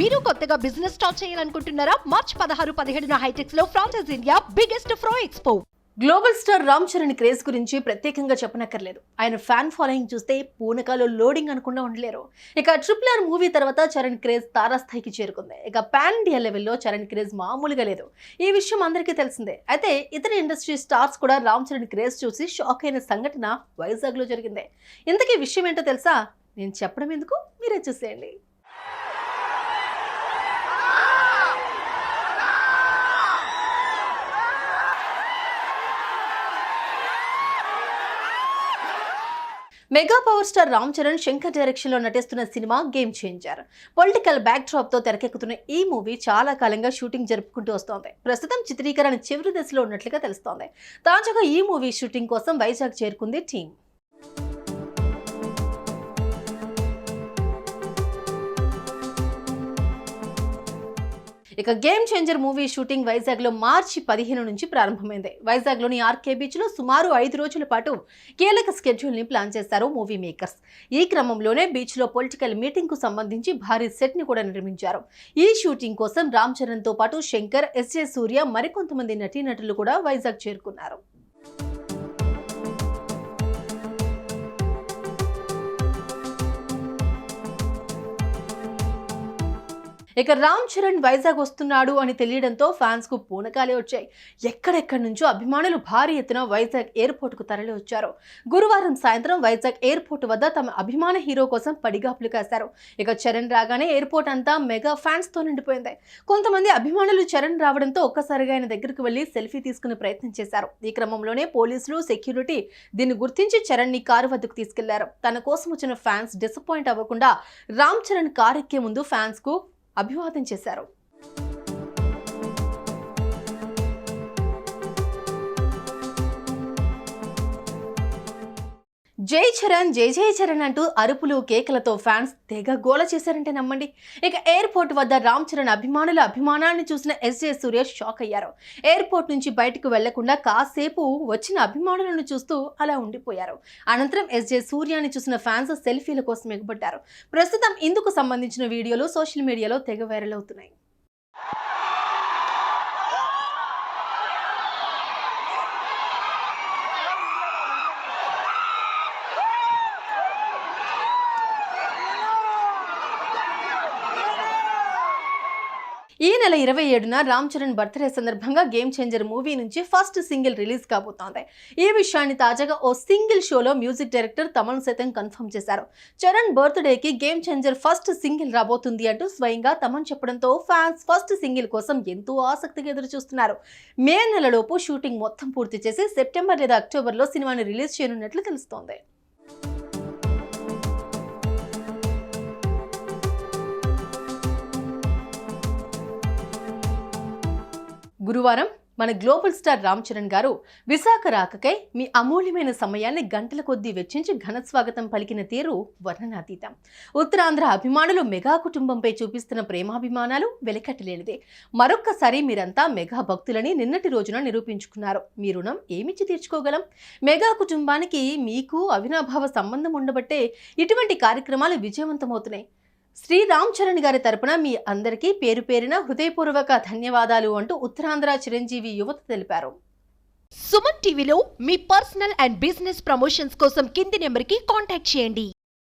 మీరు కొత్తగా business start చేయాలనుకుంటున్నారా? మార్చ్ పదహారు పదిహేడున హైటెక్స్లో franchise India biggest ఫ్రో expo global star Ram Charan craze గురించి ప్రత్యేకంగా చెప్పనక్కర్లేదు. ఆయన ఫ్యాన్ ఫాలోయింగ్ చూస్తే పూనకాలు లోడింగ్ అనుకుండా ఉండలేరు. ఇక ట్రిపుల్ ఆర్ మూవీ తర్వాత చరణ్ క్రేజ్ తారాస్థాయికి చేరుకుంది. ఇక పాన్ ఇండియా లెవెల్లో చరణ్ క్రేజ్ మామూలుగా లేదు. ఈ విషయం అందరికీ తెలిసిందే. అయితే ఇతర ఇండస్ట్రీ స్టార్స్ కూడా రామ్ చరణ్ క్రేజ్ చూసి షాక్ అయిన సంఘటన వైజాగ్లో జరిగింది. ఇంతకీ విషయం ఏంటో తెలుసా? నేను చెప్పడం ఎందుకు? మీరే చూసేయండి. Mega power star Ram Charan Shankar డైరెక్షన్లో నటిస్తున్న cinema game changer. Political back డ్రాప్తో తెరకెక్కుతున్న ఈ మూవీ చాలా కాలంగా షూటింగ్ జరుపుకుంటూ వస్తోంది. ప్రస్తుతం చిత్రీకరణ చివరి దశలో ఉన్నట్లుగా తెలుస్తోంది. తాజాగా ఈ మూవీ షూటింగ్ కోసం వైజాగ్ చేరుకుంది టీం. ఇక గేమ్ చేంజర్ మూవీ షూటింగ్ వైజాగ్లో మార్చి పదిహేను నుంచి ప్రారంభమైంది. వైజాగ్లోని ఆర్కే బీచ్లో సుమారు ఐదు రోజుల పాటు కీలక స్కెడ్యూల్ని ప్లాన్ చేశారు మూవీ మేకర్స్ ఈ క్రమంలోనే బీచ్లో పొలిటికల్ మీటింగ్కు సంబంధించి భారీ సెట్ని కూడా నిర్మించారు. ఈ షూటింగ్ కోసం రామ్ చరణ్తో పాటు శంకర్ ఎస్జే సూర్య మరికొంతమంది నటీనటులు కూడా వైజాగ్ చేరుకున్నారు. ఇక రామ్ చరణ్ వైజాగ్ వస్తున్నాడు అని తెలియడంతో ఫ్యాన్స్కు పూనకాలే వచ్చాయి. ఎక్కడెక్కడి నుంచో అభిమానులు భారీ ఎత్తున వైజాగ్ ఎయిర్పోర్ట్కు తరలి వచ్చారు. గురువారం సాయంత్రం వైజాగ్ ఎయిర్పోర్ట్ వద్ద తమ అభిమాన హీరో కోసం పడిగాపులు కాశారు. ఇక చరణ్ రాగానే ఎయిర్పోర్ట్ అంతా మెగా ఫ్యాన్స్తో నిండిపోయింది. కొంతమంది అభిమానులు చరణ్ రావడంతో ఒక్కసారిగా ఆయన దగ్గరకు వెళ్ళి సెల్ఫీ తీసుకునే ప్రయత్నం చేశారు. ఈ క్రమంలోనే పోలీసులు సెక్యూరిటీ దీన్ని గుర్తించి చరణ్ని కారు వద్దకు తీసుకెళ్ళారు. తన కోసం వచ్చిన ఫ్యాన్స్ డిసప్పాయింట్ అవ్వకుండా రామ్ చరణ్ కారు ఎక్కే ముందు ఫ్యాన్స్కు అభివాదం చేశారు. జై చరణ్ జై జై చరణ్ అంటూ అరుపులు కేకలతో ఫ్యాన్స్ తెగ గోల చేశారంటే నమ్మండి. ఇక ఎయిర్పోర్ట్ వద్ద రామ్ చరణ్ అభిమానుల అభిమానాన్ని చూసిన ఎస్జే సురేష్ షాక్ అయ్యారు. ఎయిర్పోర్ట్ నుంచి బయటకు వెళ్ళకుండా కాసేపు వచ్చిన అభిమానులను చూస్తూ అలా ఉండిపోయారు. అనంతరం ఎస్జే సూర్యాని చూసిన ఫ్యాన్స్ సెల్ఫీల కోసం ఎగబడ్డారు. ప్రస్తుతం ఇందుకు సంబంధించిన వీడియోలు సోషల్ మీడియాలో తెగ వైరల్ అవుతున్నాయి. ఈ నెల ఇరవై ఏడున రామ్ చరణ్ బర్త్డే సందర్భంగా గేమ్ చేంజర్ మూవీ నుంచి ఫస్ట్ సింగిల్ రిలీజ్ కాబోతోంది. ఈ విషయాన్ని తాజాగా ఓ సింగిల్ షోలో మ్యూజిక్ డైరెక్టర్ తమన్ సైతం కన్ఫర్మ్ చేశారు. చరణ్ బర్త్డేకి గేమ్ చేంజర్ ఫస్ట్ సింగిల్ రాబోతుంది అంటూ స్వయంగా తమన్ చెప్పడంతో ఫ్యాన్స్ ఫస్ట్ సింగిల్ కోసం ఎంతో ఆసక్తిగా ఎదురు చూస్తున్నారు మే నెలలోపు షూటింగ్ మొత్తం పూర్తి చేసి సెప్టెంబర్ లేదా అక్టోబర్లో సినిమాని రిలీజ్ చేయనున్నట్లు తెలుస్తోంది. గురువారం మన గ్లోబల్ స్టార్ రామ్ చరణ్ గారు విశాఖ రాకకై మీ అమూల్యమైన సమయాన్ని గంటల కొద్దీ వెచ్చించి ఘన స్వాగతం పలికిన తీరు వర్ణనాతీతం. ఉత్తరాంధ్ర అభిమానులు మెగా కుటుంబంపై చూపిస్తున్న ప్రేమాభిమానాలు వెలకట్టలేనిదే. మరొక్కసారి మీరంతా మెగా భక్తులని నిన్నటి రోజున నిరూపించుకున్నారు. మీ రుణం ఏమిచ్చి తీర్చుకోగలం? మెగా కుటుంబానికి మీకు అవినాభావ సంబంధం ఉండబట్టే ఇటువంటి కార్యక్రమాలు విజయవంతమవుతున్నాయి. శ్రీ రామ్ చరణ్ గారి తరపున మీ అందరికీ పేరు పేరిన హృదయపూర్వక ధన్యవాదాలు అంటూ ఉత్తరాంధ్ర చిరంజీవి యువత తెలిపారు. సుమన్ టీవీలో మీ పర్సనల్ అండ్ బిజినెస్ ప్రమోషన్స్ కోసం కింది నెంబర్కి కాంటాక్ట్ చేయండి.